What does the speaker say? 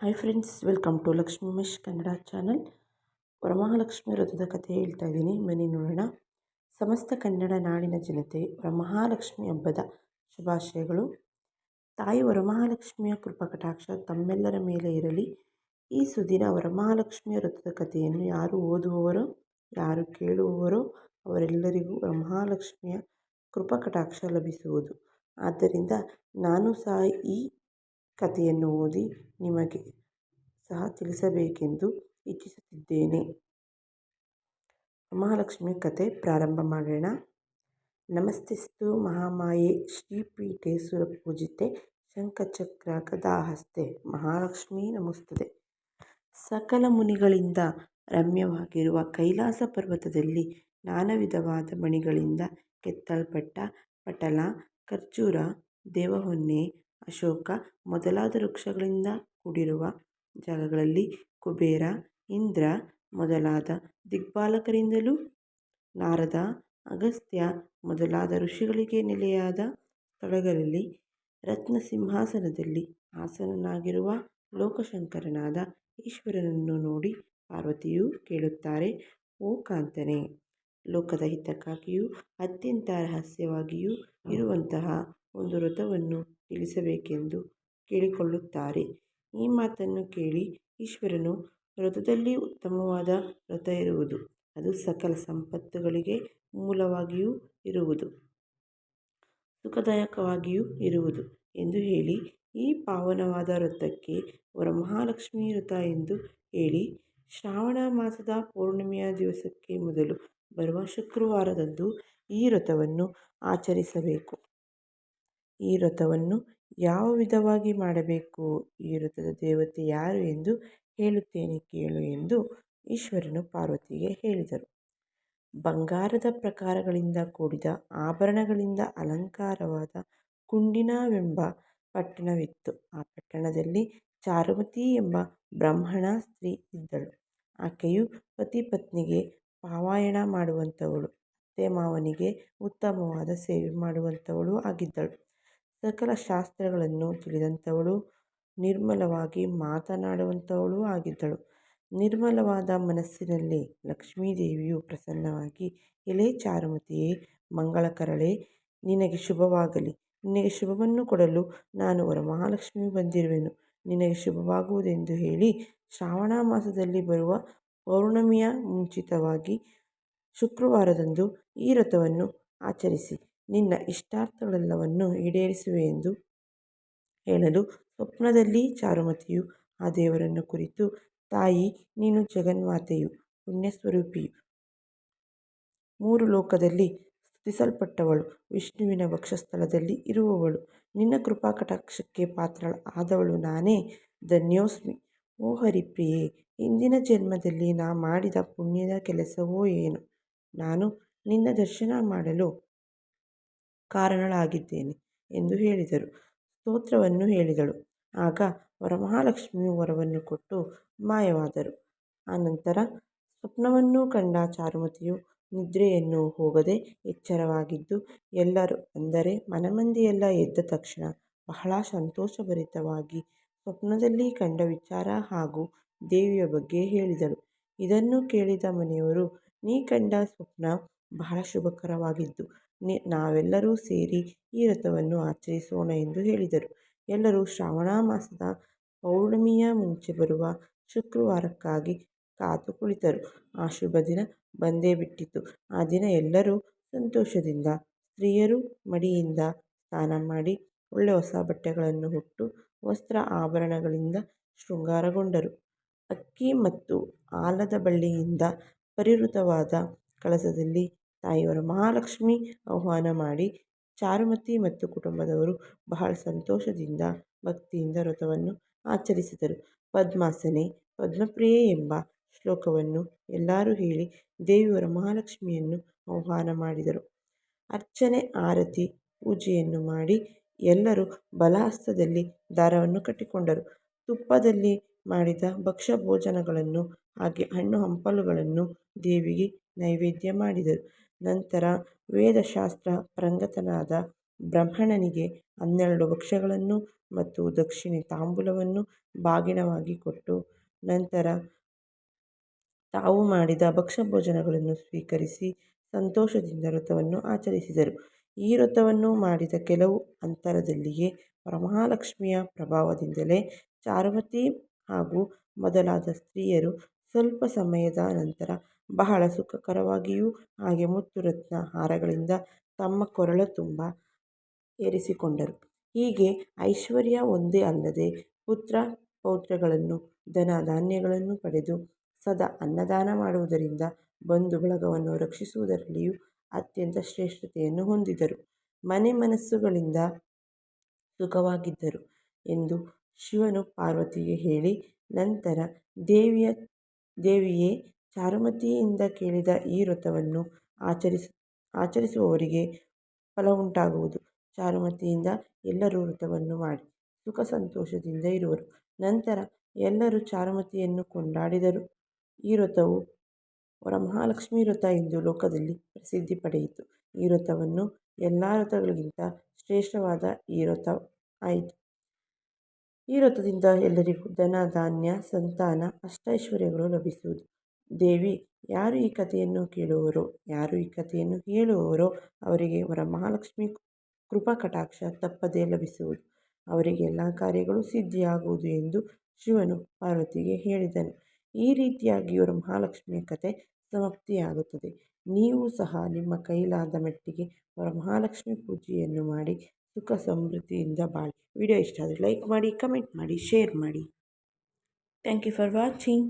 Hi friends welcome to Lakshmi ಮಿಶ್ Kannada channel Varamahalakshmi ವ್ರತದ ಕಥೆ ಹೇಳ್ತಾ ಇದ್ದೀನಿ. ಮನೆ ನೋಡೋಣ. ಸಮಸ್ತ ಕನ್ನಡ ನಾಡಿನ ಜನತೆ ವರಮಹಾಲಕ್ಷ್ಮಿ ಹಬ್ಬದ ಶುಭಾಶಯಗಳು. ತಾಯಿ ವರಮಹಾಲಕ್ಷ್ಮಿಯ ಕೃಪಕಟಾಕ್ಷ ತಮ್ಮೆಲ್ಲರ ಮೇಲೆ ಇರಲಿ. ಈ ಸುದಿನ ವರಮಹಾಲಕ್ಷ್ಮಿಯ ವ್ರತದ ಕಥೆಯನ್ನು ಯಾರು ಓದುವವರೋ, ಯಾರು ಕೇಳುವವರೋ, ಅವರೆಲ್ಲರಿಗೂ ವರಮಹಾಲಕ್ಷ್ಮಿಯ ಕೃಪಕಟಾಕ್ಷ ಲಭಿಸುವುದು. ಆದ್ದರಿಂದ ನಾನು ಸಹ ಈ ಕಥೆಯನ್ನು ಓದಿ ನಿಮಗೆ ಸಹ ತಿಳಿಸಬೇಕೆಂದು ಇಚ್ಛಿಸುತ್ತಿದ್ದೇನೆ. ಮಹಾಲಕ್ಷ್ಮಿ ಕಥೆ ಪ್ರಾರಂಭ ಮಾಡೋಣ. ನಮಸ್ತೆಸ್ತು ಮಹಾಮಾಯೆ, ಶ್ರೀಪೀಠೆ ಸುರಪೂಜಿತೆ ಶಂಖಚಕ್ರ ಗದಾಹಸ್ತೆ ಮಹಾಲಕ್ಷ್ಮಿ ನಮಸ್ತದೆ. ಸಕಲ ಮುನಿಗಳಿಂದ ರಮ್ಯವಾಗಿರುವ ಕೈಲಾಸ ಪರ್ವತದಲ್ಲಿ ನಾನಾ ವಿಧವಾದ ಮಣಿಗಳಿಂದ ಕೆತ್ತಲ್ಪಟ್ಟ ಪಟಲ, ಖರ್ಜೂರ, ದೇವಹೊನ್ನೆ ಅಶೋಕ ಮೊದಲಾದ ವೃಕ್ಷಗಳಿಂದ ಕೂಡಿರುವ ಜಾಗಗಳಲ್ಲಿ ಕುಬೇರ, ಇಂದ್ರ ಮೊದಲಾದ ದಿಗ್ಪಾಲಕರಿಂದಲೂ ನಾರದ ಅಗಸ್ತ್ಯ ಮೊದಲಾದ ಋಷಿಗಳಿಗೆ ನೆಲೆಯಾದ ಸ್ಥಳಗಳಲ್ಲಿ ರತ್ನ ಸಿಂಹಾಸನದಲ್ಲಿ ಆಸನನಾಗಿರುವ ಲೋಕಶಂಕರನಾದ ಈಶ್ವರನನ್ನು ನೋಡಿ ಪಾರ್ವತಿಯು ಕೇಳುತ್ತಾರೆ, ಓ ಕಾಂತನೇ, ಲೋಕದ ಹಿತಕ್ಕಾಗಿಯೂ ಅತ್ಯಂತ ರಹಸ್ಯವಾಗಿಯೂ ಇರುವಂತಹ ಒಂದು ವ್ರತವನ್ನು ತಿಳಿಸಬೇಕೆಂದು ಕೇಳಿಕೊಳ್ಳುತ್ತಾರೆ. ಈ ಮಾತನ್ನು ಕೇಳಿ ಈಶ್ವರನು ವ್ರತದಲ್ಲಿ ಉತ್ತಮವಾದ ವ್ರತ ಇರುವುದು. ಅದು ಸಕಲ ಸಂಪತ್ತುಗಳಿಗೆ ಮೂಲವಾಗಿಯೂ ಇರುವುದು. ಸುಖದಾಯಕವಾಗಿಯೂ ಇರುವುದು ಎಂದು ಹೇಳಿ ಈ ಪಾವನವಾದ ವ್ರತಕ್ಕೆ ವರಮಹಾಲಕ್ಷ್ಮೀ ವ್ರತ ಎಂದು ಹೇಳಿ ಶ್ರಾವಣ ಮಾಸದ ಪೌರ್ಣಿಮೆಯ ದಿವಸಕ್ಕೆ ಮೊದಲು ಬರುವ ಶುಕ್ರವಾರದಂದು ಈ ವ್ರತವನ್ನು ಆಚರಿಸಬೇಕು. ಈ ವ್ರತವನ್ನು ಯಾವ ವಿಧವಾಗಿ ಮಾಡಬೇಕು? ಈ ವ್ರತದ ದೇವತೆ ಯಾರು ಎಂದು ಹೇಳುತ್ತೇನೆ ಕೇಳು ಎಂದು ಈಶ್ವರನು ಪಾರ್ವತಿಗೆ ಹೇಳಿದರು. ಬಂಗಾರದ ಪ್ರಕಾರಗಳಿಂದ ಕೂಡಿದ ಆಭರಣಗಳಿಂದ ಅಲಂಕಾರವಾದ ಕುಂಡಿನವೆಂಬ ಪಟ್ಟಣವಿತ್ತು. ಆ ಪಟ್ಟಣದಲ್ಲಿ ಚಾರುಮತಿ ಎಂಬ ಬ್ರಾಹ್ಮಣ ಸ್ತ್ರೀ ಇದ್ದಳು. ಆಕೆಯು ಪತಿ ಪತ್ನಿಗೆ ಪಾವಾಯಣ ಮಾಡುವಂಥವಳು ಅತ್ತೆ ಮಾವನಿಗೆ ಉತ್ತಮವಾದ ಸೇವೆ ಮಾಡುವಂಥವಳು ಆಗಿದ್ದಳು. ಸಕಲ ಶಾಸ್ತ್ರಗಳನ್ನು ತಿಳಿದಂಥವಳು, ನಿರ್ಮಲವಾಗಿ ಮಾತನಾಡುವಂಥವಳೂ ಆಗಿದ್ದಳು. ನಿರ್ಮಲವಾದ ಮನಸ್ಸಿನಲ್ಲಿ ಲಕ್ಷ್ಮೀದೇವಿಯು ಪ್ರಸನ್ನವಾಗಿ, ಎಲೆ ಚಾರುಮತಿಯೇ ಮಂಗಳಕರಳೆ ನಿನಗೆ ಶುಭವಾಗಲಿ. ನಿನಗೆ ಶುಭವನ್ನು ಕೊಡಲು ನಾನು ವರಮಹಾಲಕ್ಷ್ಮಿಯು ಬಂದಿರುವೆನು. ನಿನಗೆ ಶುಭವಾಗುವುದೆಂದು ಹೇಳಿ ಶ್ರಾವಣ ಮಾಸದಲ್ಲಿ ಬರುವ ಪೌರ್ಣಮಿಯ ಮುಂಚಿತವಾಗಿ ಶುಕ್ರವಾರದಂದು ಈ ವ್ರತವನ್ನು ಆಚರಿಸಿ. ನಿನ್ನ ಇಷ್ಟಾರ್ಥಗಳೆಲ್ಲವನ್ನು ಈಡೇರಿಸುವೆ ಎಂದು ಹೇಳಲು ಸ್ವಪ್ನದಲ್ಲಿ ಚಾರುಮತಿಯು ಆ ದೇವರನ್ನು ಕುರಿತು, ತಾಯಿ, ನೀನು ಜಗನ್ಮಾತೆಯು ಪುಣ್ಯಸ್ವರೂಪಿಯು ಮೂರು ಲೋಕದಲ್ಲಿ ಸ್ತುತಿಸಲ್ಪಟ್ಟವಳು, ವಿಷ್ಣುವಿನ ವಕ್ಷಸ್ಥಳದಲ್ಲಿ ಇರುವವಳು. ನಿನ್ನ ಕೃಪಾಕಟಾಕ್ಷಕ್ಕೆ ಪಾತ್ರ ಆದವಳು ನಾನೇ ಧನ್ಯೋಸ್ಮಿ. ಓ ಹರಿಪ್ರಿಯೆ ಹಿಂದಿನ ಜನ್ಮದಲ್ಲಿ ನಾ ಮಾಡಿದ ಪುಣ್ಯದ ಕೆಲಸವೋ ಏನು? ನಾನು ನಿನ್ನ ದರ್ಶನ ಮಾಡಲು ಕಾರಣಳಾಗಿದ್ದೇನೆ ಎಂದು ಹೇಳಿದರು. ಸ್ತೋತ್ರವನ್ನು ಹೇಳಿದಳು. ಆಗ ವರಮಹಾಲಕ್ಷ್ಮಿಯು ವರವನ್ನು ಕೊಟ್ಟು ಮಾಯವಾದರು. ಆನಂತರ ಸ್ವಪ್ನವನ್ನು ಕಂಡ ಚಾರುಮತಿಯು ನಿದ್ರೆಯನ್ನು ಹೋಗದೆ ಎಚ್ಚರವಾಗಿದ್ದು, ಎಲ್ಲರೂ ಅಂದರೆ ಮನಮಂದಿಯೆಲ್ಲ ಎದ್ದ ತಕ್ಷಣ ಬಹಳ ಸಂತೋಷಭರಿತವಾಗಿ ಸ್ವಪ್ನದಲ್ಲಿ ಕಂಡ ವಿಚಾರ ಹಾಗೂ ದೇವಿಯ ಬಗ್ಗೆ ಹೇಳಿದಳು. ಇದನ್ನು ಕೇಳಿದ ಮನೆಯವರು, ನೀ ಕಂಡ ಸ್ವಪ್ನ ಬಹಳ ಶುಭಕರವಾಗಿದ್ದು ನಾವೆಲ್ಲರೂ ಸೇರಿ ಈ ವ್ರತವನ್ನು ಆಚರಿಸೋಣ ಎಂದು ಹೇಳಿದರು. ಎಲ್ಲರೂ ಶ್ರಾವಣ ಮಾಸದ ಪೌರ್ಣಮಿಯ ಮುಂಚೆ ಬರುವ ಶುಕ್ರವಾರಕ್ಕಾಗಿ ಕಾದು ಕುಳಿತರು ಆ ಶುಭ ದಿನ ಬಂದೇ ಬಿಟ್ಟಿತು. ಆ ದಿನ ಎಲ್ಲರೂ ಸಂತೋಷದಿಂದ ಸ್ತ್ರೀಯರು ಮಡಿಯಿಂದ ಸ್ನಾನ ಮಾಡಿ ಒಳ್ಳೆ ಹೊಸ ಬಟ್ಟೆಗಳನ್ನು ಉಟ್ಟು ವಸ್ತ್ರ ಆಭರಣಗಳಿಂದ ಶೃಂಗಾರಗೊಂಡರು. ಅಕ್ಕಿ ಮತ್ತು ಆಲದ ಬಳ್ಳಿಯಿಂದ ಪರಿವೃತವಾದ ಕಳಸದಲ್ಲಿ ತಾಯಿ ಮಹಾಲಕ್ಷ್ಮಿ ಆಹ್ವಾನ ಮಾಡಿ ಚಾರುಮತಿ ಮತ್ತು ಕುಟುಂಬದವರು ಬಹಳ ಸಂತೋಷದಿಂದ, ಭಕ್ತಿಯಿಂದ ವ್ರತವನ್ನು ಆಚರಿಸಿದರು. ಪದ್ಮಾಸನೆ, ಪದ್ಮಪ್ರಿಯೆ ಎಂಬ ಶ್ಲೋಕವನ್ನು ಎಲ್ಲರೂ ಹೇಳಿ ದೇವಿಯವರ ಮಹಾಲಕ್ಷ್ಮಿಯನ್ನು ಆಹ್ವಾನ ಮಾಡಿದರು. ಅರ್ಚನೆ, ಆರತಿ, ಪೂಜೆಯನ್ನು ಮಾಡಿ ಎಲ್ಲರೂ ಬಲಹಸ್ತದಲ್ಲಿ ದಾರವನ್ನು ಕಟ್ಟಿಕೊಂಡರು. ತುಪ್ಪದಲ್ಲಿ ಮಾಡಿದ ಭಕ್ಷ್ಯ ಭೋಜನಗಳನ್ನು ಹಾಗೆ ಹಣ್ಣು ಹಂಪಲುಗಳನ್ನು ದೇವಿಗೆ ನೈವೇದ್ಯ ಮಾಡಿದರು. ನಂತರ ವೇದಶಾಸ್ತ್ರ ಪ್ರಂಗತನಾದ ಬ್ರಾಹ್ಮಣನಿಗೆ ಹನ್ನೆರಡು ಭಕ್ಷ್ಯಗಳನ್ನು ಮತ್ತು ದಕ್ಷಿಣೆ ತಾಂಬೂಲವನ್ನು ಬಾಗಿನವಾಗಿ ಕೊಟ್ಟು, ನಂತರ ತಾವು ಮಾಡಿದ ಭಕ್ಷ್ಯಭೋಜನಗಳನ್ನು ಸ್ವೀಕರಿಸಿ ಸಂತೋಷದಿಂದ ವ್ರತವನ್ನು ಆಚರಿಸಿದರು. ಈ ವ್ರತವನ್ನು ಮಾಡಿದ ಕೆಲವು ಅಂತರದಲ್ಲಿಯೇ ವರಮಹಾಲಕ್ಷ್ಮಿಯ ಪ್ರಭಾವದಿಂದಲೇ ಚಾರ್ವತಿ ಹಾಗೂ ಮೊದಲಾದ ಸ್ತ್ರೀಯರು ಸ್ವಲ್ಪ ಸಮಯದ ನಂತರ ಬಹಳ ಸುಖಕರವಾಗಿಯೂ ಹಾಗೆ ಮುತ್ತು ರತ್ನ ಹಾರಗಳಿಂದ ತಮ್ಮ ಕೊರಳ ತುಂಬ ಏರಿಸಿಕೊಂಡರು. ಹೀಗೆ ಐಶ್ವರ್ಯ ಒಂದೇ ಅಲ್ಲದೆ ಪುತ್ರ ಪೌತ್ರಗಳನ್ನು, ಧನ ಧಾನ್ಯಗಳನ್ನು ಪಡೆದು ಸದಾ ಅನ್ನದಾನ ಮಾಡುವುದರಿಂದ ಬಂಧು ಬಳಗವನ್ನು ರಕ್ಷಿಸುವುದರಲ್ಲಿಯೂ ಅತ್ಯಂತ ಶ್ರೇಷ್ಠತೆಯನ್ನು ಹೊಂದಿದರು. ಮನೆ ಮನಸ್ಸುಗಳಿಂದ ಸುಖವಾಗಿದ್ದರು ಎಂದು ಶಿವನು ಪಾರ್ವತಿಗೆ ಹೇಳಿ, ನಂತರ ದೇವಿಯ, ದೇವಿಯೇ ಚಾರುಮತಿಯಿಂದ ಕೇಳಿದ ಈ ವ್ರತವನ್ನು ಆಚರಿಸುವವರಿಗೆ ಫಲವುಂಟಾಗುವುದು. ಚಾರುಮತಿಯಿಂದ ಎಲ್ಲರೂ ವ್ರತವನ್ನು ಮಾಡಿ ಸುಖ ಸಂತೋಷದಿಂದ ಇರುವರು. ನಂತರ ಎಲ್ಲರೂ ಚಾರುಮತಿಯನ್ನು ಕೊಂಡಾಡಿದರು. ಈ ವ್ರತವು ವರಮಹಾಲಕ್ಷ್ಮೀ ವ್ರತ ಎಂದು ಲೋಕದಲ್ಲಿ ಪ್ರಸಿದ್ಧಿ ಪಡೆಯಿತು. ಈ ವ್ರತವನ್ನು ಎಲ್ಲ ವ್ರತಗಳಿಗಿಂತ ಶ್ರೇಷ್ಠವಾದ ಈ ವ್ರತ ಆಯಿತು. ಈ ವ್ರತದಿಂದ ಎಲ್ಲರಿಗೂ ಧನ, ಧಾನ್ಯ, ಸಂತಾನ, ಅಷ್ಟೈಶ್ವರ್ಯಗಳು ಲಭಿಸುವುದು. ದೇವಿ, ಯಾರು ಈ ಕಥೆಯನ್ನು ಕೇಳುವರೋ, ಯಾರು ಈ ಕಥೆಯನ್ನು ಹೇಳುವರೋ ಅವರಿಗೆ ವರಮಹಾಲಕ್ಷ್ಮಿ ಕೃಪಾಕಟಾಕ್ಷ ತಪ್ಪದೇ ಲಭಿಸುವುದು. ಅವರಿಗೆ ಎಲ್ಲ ಕಾರ್ಯಗಳು ಸಿದ್ಧಿಯಾಗುವುದು ಎಂದು ಶಿವನು ಪಾರ್ವತಿಗೆ ಹೇಳಿದನು. ಈ ರೀತಿಯಾಗಿ ವರಮಹಾಲಕ್ಷ್ಮಿಯ ಕಥೆ ಸಮಾಪ್ತಿಯಾಗುತ್ತದೆ. ನೀವು ಸಹ ನಿಮ್ಮ ಕೈಲಾದ ಮಟ್ಟಿಗೆ ವರಮಹಾಲಕ್ಷ್ಮಿ ಪೂಜೆಯನ್ನು ಮಾಡಿ ಸುಖ ಸಮೃದ್ಧಿಯಿಂದ ಬಾಳಿ. ವಿಡಿಯೋ ಇಷ್ಟ ಆದರೆ ಲೈಕ್ ಮಾಡಿ ಕಮೆಂಟ್ ಮಾಡಿ ಶೇರ್ ಮಾಡಿ ಥ್ಯಾಂಕ್ ಯು ಫಾರ್ ವಾಚಿಂಗ್